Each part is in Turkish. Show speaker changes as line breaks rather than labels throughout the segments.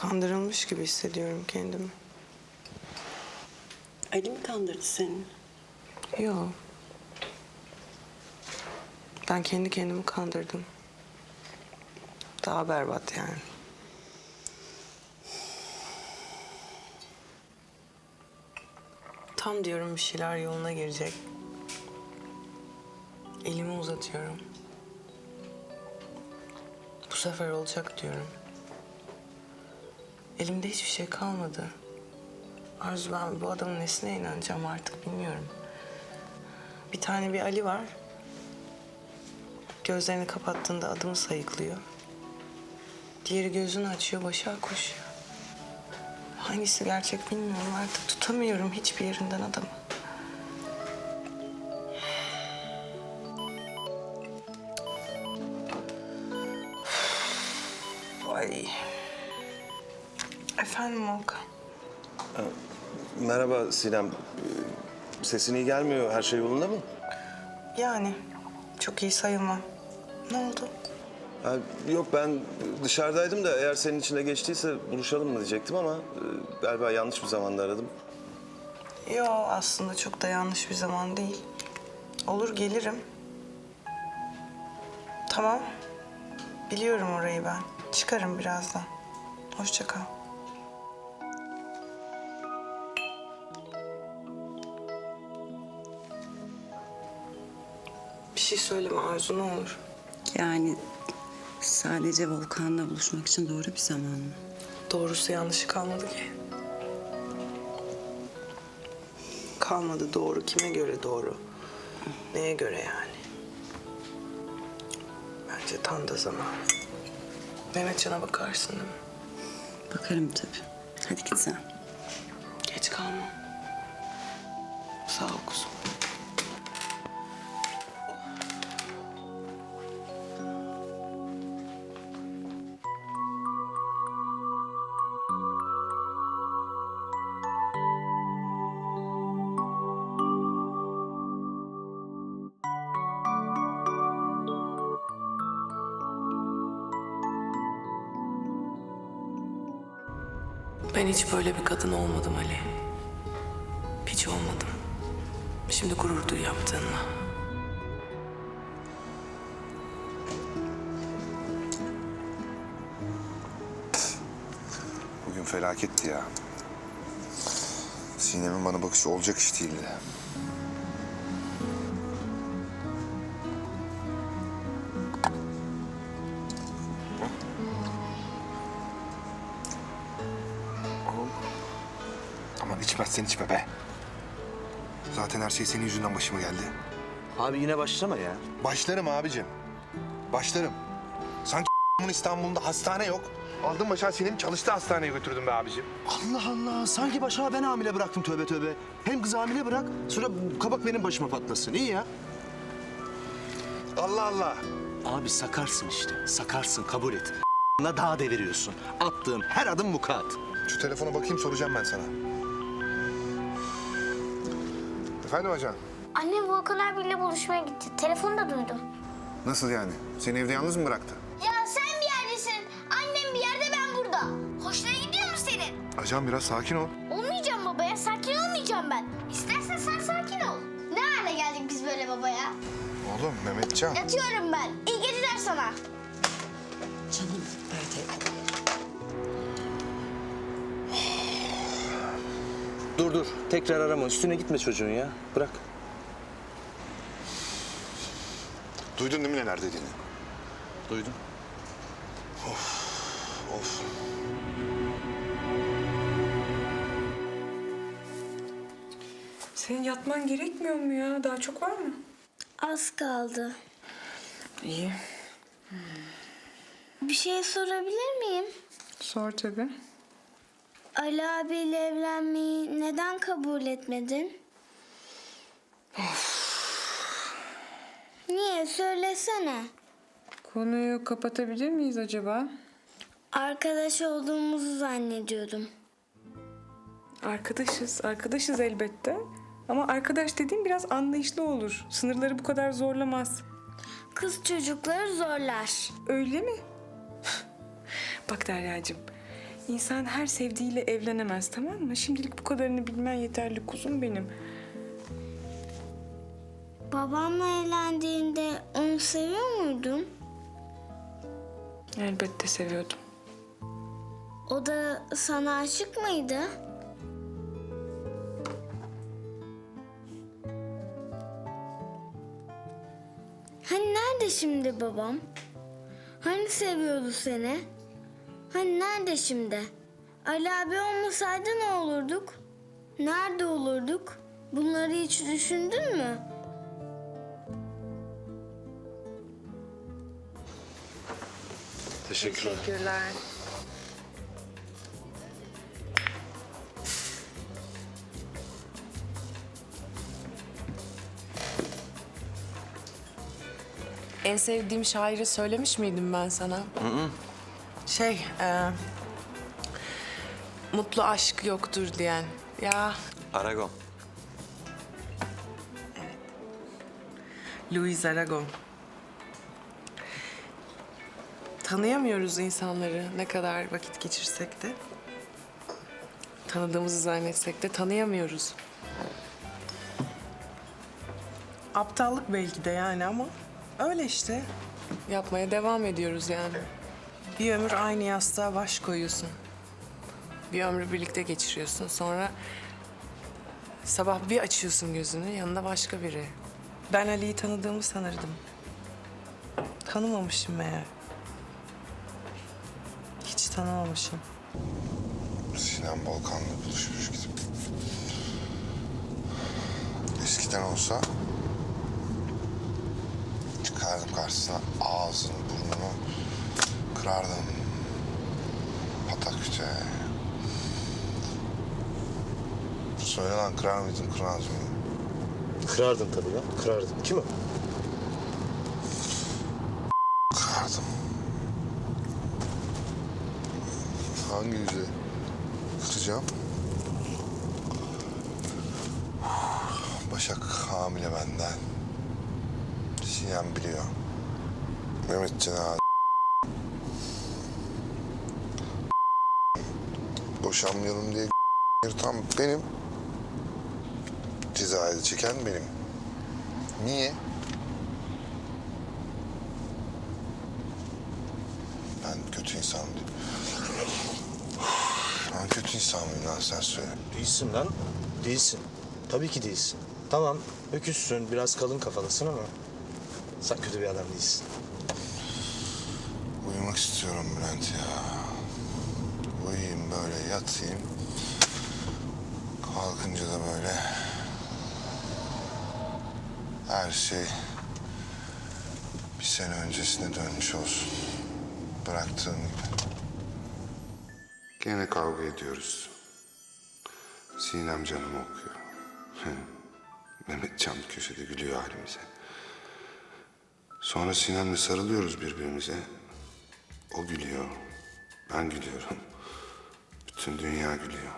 Kandırılmış gibi hissediyorum kendimi.
Ali mi kandırdı seni?
Yok. Ben kendi kendimi kandırdım. Daha berbat yani. Tam diyorum bir şeyler yoluna girecek. Elimi uzatıyorum. Bu sefer olacak diyorum. Elimde hiçbir şey kalmadı. Arzu ben bu adamın nesine inanacağım artık bilmiyorum. Bir tane bir Ali var. Gözlerini kapattığında adımı sayıklıyor. Diğeri gözünü açıyor, başa koşuyor. Hangisi gerçek bilmiyorum artık. Tutamıyorum hiçbir yerinden adamı. Volkan.
Merhaba Sinem. Ee, Sesin iyi gelmiyor. Her şey yolunda mı?
Yani çok iyi sayılmam. Ne oldu?
Ha, yok ben dışarıdaydım da eğer senin içine geçtiyse buluşalım mı diyecektim ama e, galiba yanlış bir zamanda aradım.
Yo aslında çok da yanlış bir zaman değil. Olur gelirim. Tamam. Biliyorum orayı ben. Çıkarım birazdan. Hoşça kal. Şey söyleme Arzu ne olur.
Yani sadece Volkan'la buluşmak için doğru bir zaman mı?
Doğrusu yanlışı kalmadı ki. Kalmadı doğru. Kime göre doğru? Neye göre yani? Bence tam da zaman. Mehmetcan'a bakarsın değil mi?
Bakarım tabii. Hadi git sen.
Geç kalma. Sağ ol kuzum. Ben hiç böyle bir kadın olmadım Ali. Hiç olmadım. Şimdi gurur duy yaptığınla.
Bugün felaketti ya. Sinem'in bana bakışı olacak iş değildi. Aman içmezsen içme be. Zaten her şey senin yüzünden başıma geldi.
Abi yine başlama ya.
Başlarım abicim. Başlarım. Sanki İstanbul'da hastane yok. Aldım başa Sinem'i çalıştı hastaneye götürdüm be abicim.
Allah Allah. Sanki başıma ben hamile bıraktım tövbe tövbe. Hem kızı hamile bırak sonra kabak benim başıma patlasın. İyi ya.
Allah Allah.
Abi sakarsın işte. Sakarsın kabul et. Na daha deviriyorsun. Attığın her adım mukat.
Şu telefona bakayım soracağım ben sana. Efendim ajan?
Annem Volkan abiyle buluşmaya gitti. Telefonu da duydum.
Nasıl yani? Seni evde yalnız mı bıraktı?
Ya sen bir yerdesin. Annem bir yerde ben burada. Hoşuna gidiyor mu senin?
Ajan biraz sakin ol.
Olmayacağım babaya. Sakin olmayacağım ben. İstersen sen sakin ol. Ne hale geldik biz böyle babaya?
Oğlum Mehmetcan.
Yatıyorum ben. İyi geceler sana.
Dur dur. Tekrar arama. Üstüne gitme çocuğun ya. Bırak.
Duydun değil mi neler dediğini?
Duydum.
Of.
Senin yatman gerekmiyor mu ya? Daha çok var mı?
Az kaldı.
İyi.
Bir şey sorabilir miyim?
Sor tabii.
Ali abiyle evlenmeyi neden kabul etmedin? Niye? Söylesene.
Konuyu kapatabilir miyiz acaba?
Arkadaş olduğumuzu zannediyordum.
Arkadaşız, arkadaşız elbette. Ama arkadaş dediğim biraz anlayışlı olur. Sınırları bu kadar zorlamaz.
Kız çocukları zorlar.
Öyle mi? Bak Derya'cığım, İnsan her sevdiğiyle evlenemez tamam mı? Şimdilik bu kadarını bilmen yeterli kuzum benim.
Babamla evlendiğinde onu seviyor muydun?
Elbette seviyordum.
O da sana aşık mıydı? Hani nerede şimdi babam? Hani seviyordu seni? Hani nerede şimdi? Ali abi olmasaydı ne olurduk? Nerede olurduk? Bunları hiç düşündün mü?
Teşekkürler.
Teşekkürler.
En sevdiğim şairi söylemiş miydim ben sana?
Şey, e, mutlu aşk yoktur diyen. Ya
Aragon.
Louis Aragon. Tanıyamıyoruz insanları ne kadar vakit geçirsek de. Tanıdığımızı zannetsek de tanıyamıyoruz. Aptallık belki de yani ama öyle işte.
Yapmaya devam ediyoruz yani.
Bir ömür aynı yastığa baş koyuyorsun.
Bir ömrü birlikte geçiriyorsun. Sonra sabah bir açıyorsun gözünü yanında başka biri.
Ben Ali'yi tanıdığımı sanırdım. Tanımamışım meğer. Hiç tanımamışım.
Sinan Volkan'la buluşmuş gidip. Eskiden olsa çıkardım karşısına ağzını burnunu kırardım. Pataküte. Söyle lan kırar mıydın kırmaz mıydın?
Kırardın tabii ya. Kırardın. Kim o?
Kırardım. Hangi yüze kıracağım? Başak hamile benden. Sinem biliyor. Mehmetcan ağa. Boşanmayalım diye tam benim. Cezayı çeken benim. Niye? Ben kötü insan mıyım? Ben kötü insan mıyım lan sen söyle.
Değilsin lan. Değilsin. Tabii ki değilsin. Tamam, öküzsün, biraz kalın kafalısın ama... ...sen kötü bir adam değilsin.
Uyumak istiyorum Bülent ya. Uyuyayım böyle yatayım. Kalkınca da böyle... Her şey... Bir sene öncesine dönmüş olsun. Bıraktığım gibi. Gene kavga ediyoruz. Sinem canımı okuyor. Mehmet Can köşede gülüyor halimize. Sonra Sinem'le sarılıyoruz birbirimize. O gülüyor. Ben gülüyorum. Bütün dünya gülüyor.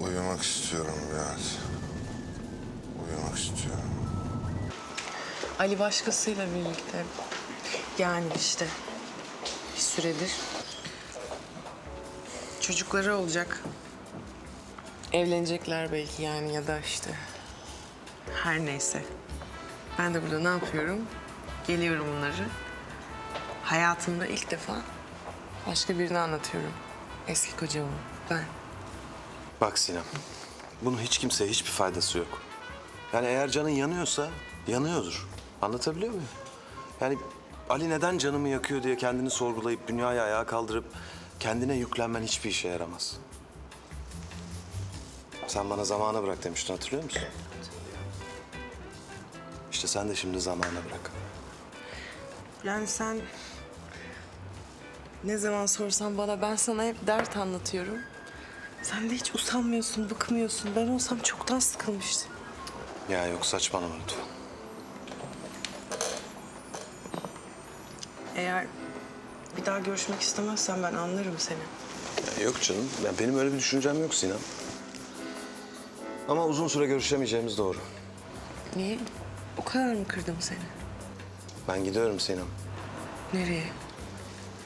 Uyumak istiyorum biraz. Uyumak istiyorum.
Ali başkasıyla birlikte. Yani işte bir süredir. Çocukları olacak. Evlenecekler belki yani ya da işte. Her neyse. Ben de burada ne yapıyorum? Geliyorum bunları. Hayatımda ilk defa başka birine anlatıyorum. Eski kocamı. Ben.
Bak Sinem, bunun hiç kimseye hiçbir faydası yok. Yani eğer canın yanıyorsa yanıyordur. Anlatabiliyor muyum? Yani Ali neden canımı yakıyor diye kendini sorgulayıp dünyayı ayağa kaldırıp kendine yüklenmen hiçbir işe yaramaz. Sen bana zamana bırak demiştin hatırlıyor musun? İşte sen de şimdi zamana bırak.
Yani sen ne zaman sorsan bana ben sana hep dert anlatıyorum. Sen de hiç usanmıyorsun, bıkmıyorsun. Ben olsam çoktan sıkılmıştım.
Ya yok saçmalama lütfen.
Eğer bir daha görüşmek istemezsen ben anlarım seni.
Ya yok canım. Ya benim öyle bir düşüncem yok Sinem. Ama uzun süre görüşemeyeceğimiz doğru.
Niye? O kadar mı kırdım seni?
Ben gidiyorum Sinem.
Nereye?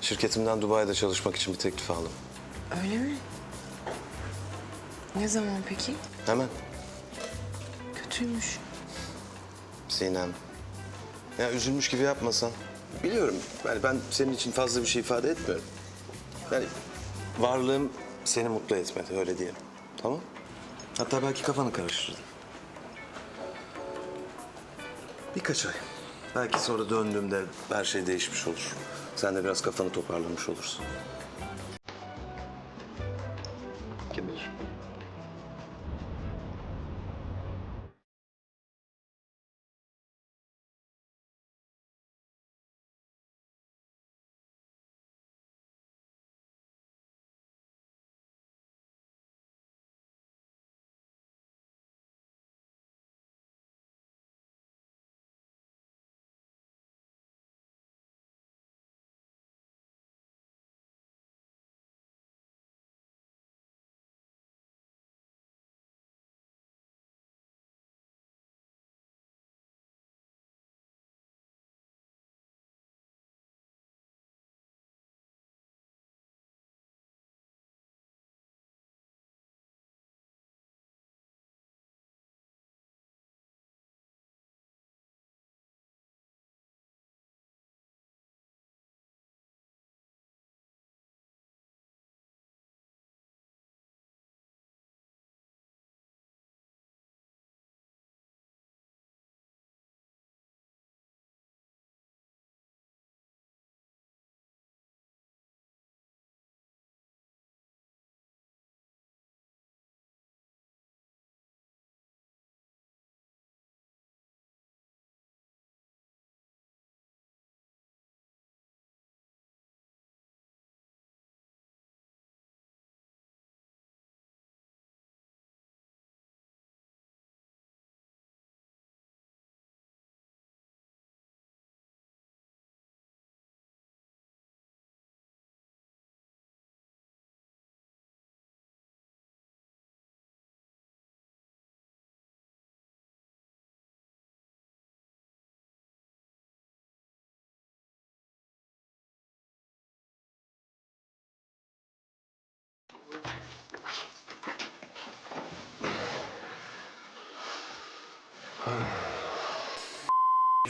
Şirketimden Dubai'de çalışmak için bir teklif aldım.
Öyle mi? Ne zaman peki?
Hemen.
Kötüymüş.
Sinem. Ya üzülmüş gibi yapmasan. Biliyorum yani ben senin için fazla bir şey ifade etmiyorum. Yani varlığım seni mutlu etmedi öyle diyelim. Tamam? Hatta belki kafanı karıştırdı. Birkaç ay. Belki sonra döndüğümde her şey değişmiş olur. Sen de biraz kafanı toparlamış olursun.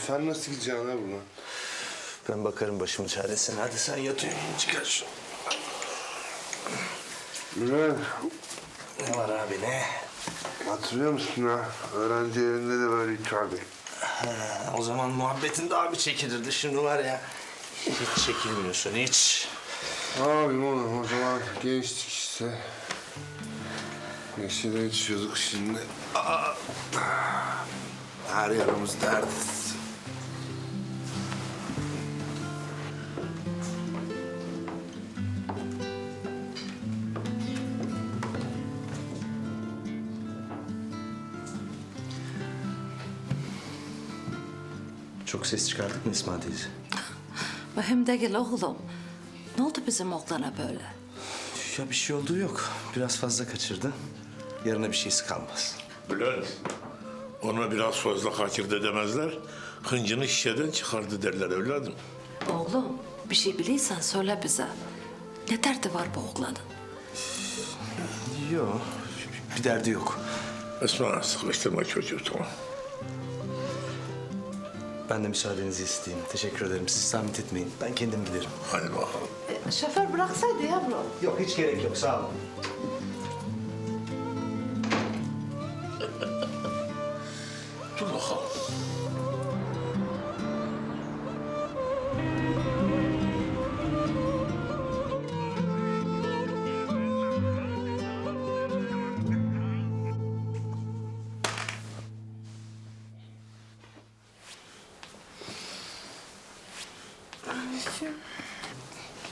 Sen nasıl gideceksin ha buna?
Ben bakarım başımın çaresine. Hadi sen yat uyuyun çıkar şunu.
Bülent,
Ne var abi ne?
hatırlıyor musun ha? Öğrenci evinde de böyle içerdik.
Ha, o zaman muhabbetin daha bir çekilirdi. Şimdi var ya hiç çekilmiyorsun hiç.
Ne yapayım oğlum o zaman gençtik işte. Neşede içiyorduk şimdi. Aa, her yanımız dert.
Çok ses çıkardık mı İsmail teyze?
Mühim değil oğlum. Ne oldu bizim oğlana böyle?
Ya bir şey olduğu yok. Biraz fazla kaçırdı. Yarına bir şeysi kalmaz.
Bülent, ona biraz fazla kaçırdı demezler. Hıncını şişeden çıkardı derler evladım.
Oğlum bir şey bilirsen söyle bize. Ne derdi var bu oğlanın?
Yok. Bir derdi yok.
Esma sıkıştırma çocuğu tamam.
Ben de müsaadenizi isteyeyim. Teşekkür ederim. Siz zahmet etmeyin. Ben kendim giderim.
Hadi bakalım.
şoför bıraksaydı yavrum.
Yok hiç gerek yok. Sağ olun.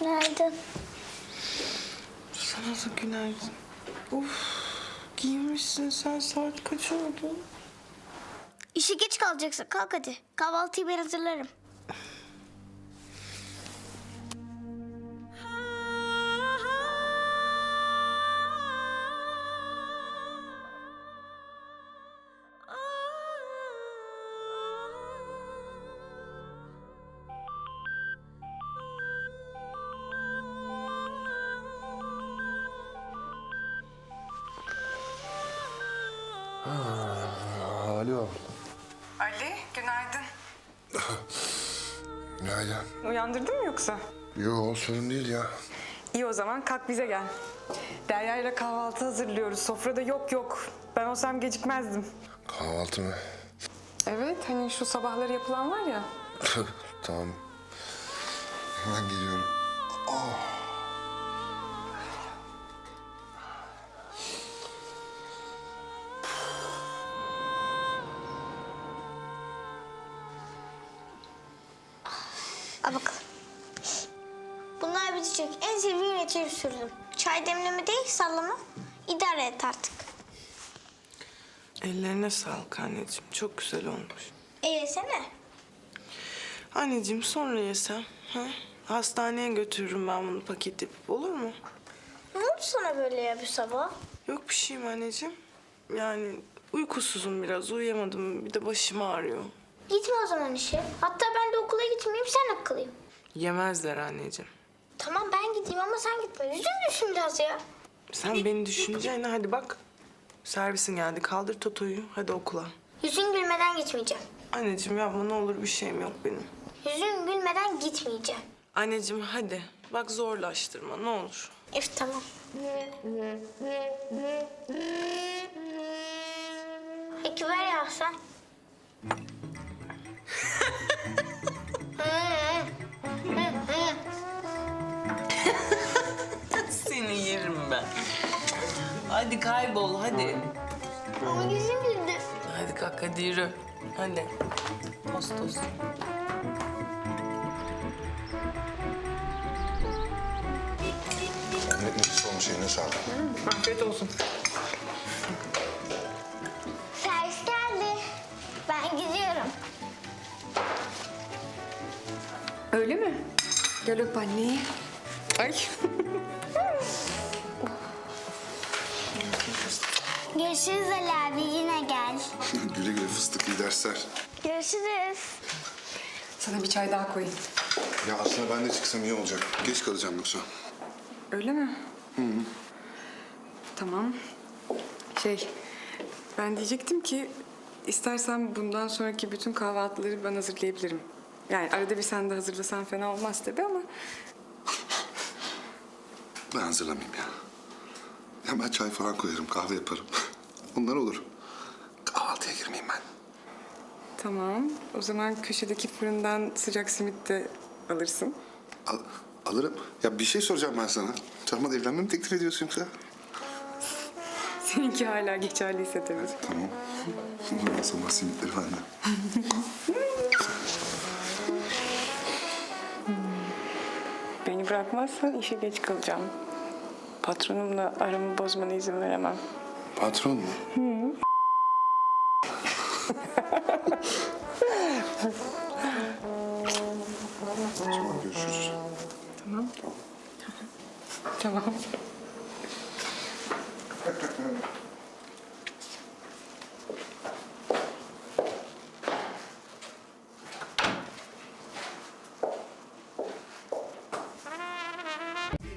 Günaydın.
Sana da günaydın. Of, giyinmişsin sen. Saat kaç oldu?
İşe geç kalacaksın. Kalk hadi. Kahvaltıyı ben hazırlarım.
Uyandırdın mı yoksa?
Yo sorun değil ya.
İyi o zaman kalk bize gel. Derya ile kahvaltı hazırlıyoruz. Sofrada yok yok. Ben olsam gecikmezdim.
Kahvaltı mı?
Evet hani şu sabahları yapılan var ya.
tamam. Hemen geliyorum.
Al bakalım. Bunlar bitecek. En sevdiğim reçeli sürdüm. Çay demleme değil sallama. İdare et artık.
Ellerine sağlık anneciğim. Çok güzel olmuş.
E yesene.
Anneciğim sonra yesem. Ha? Hastaneye götürürüm ben bunu paket yapıp olur mu?
Ne oldu sana böyle ya bir sabah?
Yok bir şeyim anneciğim. Yani uykusuzum biraz. Uyuyamadım. Bir de başım ağrıyor.
Gitme o zaman işe. Hatta ben de okula gitmeyeyim sen akılayım.
Yemezler anneciğim.
Tamam ben gideyim ama sen gitme. Yüzüm düşün biraz ya.
Sen beni düşüneceğine hadi bak. Servisin geldi. Kaldır Toto'yu. Hadi okula.
Yüzün gülmeden gitmeyeceğim.
Anneciğim yapma ne olur bir şeyim yok benim.
Yüzün gülmeden gitmeyeceğim.
Anneciğim hadi. Bak zorlaştırma ne olur.
Ef tamam. Peki ver ya sen.
Seni yerim ben. Hadi kaybol hadi.
Ama yüzüm güldü.
Hadi kalk hadi yürü. Hadi. Tost tost.
Emret nefis olmuş eline sağlık.
Afiyet olsun. Gel öp anneyi. Ay.
Görüşürüz Ali abi yine gel.
güle güle fıstık iyi dersler.
Görüşürüz.
Sana bir çay daha koyayım.
Ya aslında ben de çıksam iyi olacak. Geç kalacağım yoksa.
Öyle mi? Tamam. Şey, ben diyecektim ki istersen bundan sonraki bütün kahvaltıları ben hazırlayabilirim. Yani arada bir sen de hazırlasan fena olmaz tabii ama
Ben hazırlamayayım ya. Ya ben çay falan koyarım, kahve yaparım. Bunlar olur. Kahvaltıya girmeyeyim ben.
tamam. O zaman köşedeki fırından sıcak simit de alırsın.
Al- alırım. Ya bir şey soracağım ben sana. Çarmıha evlenme mi teklif ediyorsun yoksa?
Seninki hala geçerliyse tabii.
Tamam. Bundan sonra simitleri bende.
bırakmazsan işe geç kalacağım. Patronumla aramı bozmana izin veremem.
Patron mu? o zaman görüşürüz.
Tamam.